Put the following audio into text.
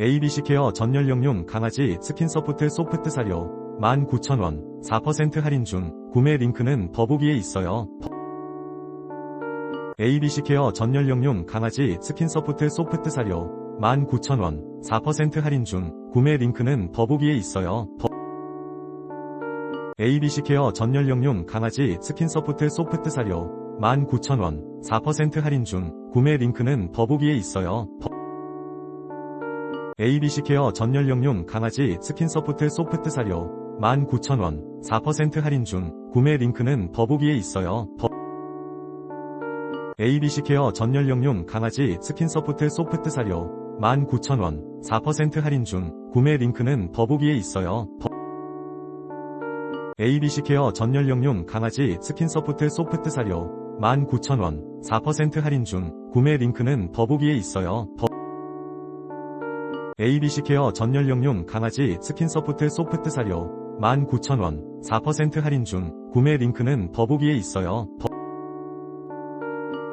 ABC 케어 전연령용 강아지 스킨서프트 소프트 사료 19,000원 4% 할인 중 구매 링크는 더보기에 있어요. ABC 케어 전연령용 강아지 스킨서프트 소프트 사료 19,000원 4% 할인 중 구매 링크는 더보기에 있어요. 더- ABC 케어 전연령용 강아지 스킨서프트 소프트 사료 19,000원 4% 할인 중 구매 링크는 더보기에 있어요. 더- ABC 케어 전연령용 강아지 스킨서프트 소프트 사료 19,000원 4% 할인 중 구매 링크는 더보기에 있어요. 더- ABC 케어 전연령용 강아지 스킨서프트 소프트 사료 19,000원 4% 할인 중 구매 링크는 더보기에 있어요. 더- ABC 케어 전연령용 강아지 스킨서프트 소프트 사료 19,000원 4% 할인 중 구매 링크는 더보기에 있어요. 더- ABC 케어 전연령용 강아지 스킨서프트 소프트 사료 19,000원 4% 할인 중 구매 링크는 더보기에 있어요. 더-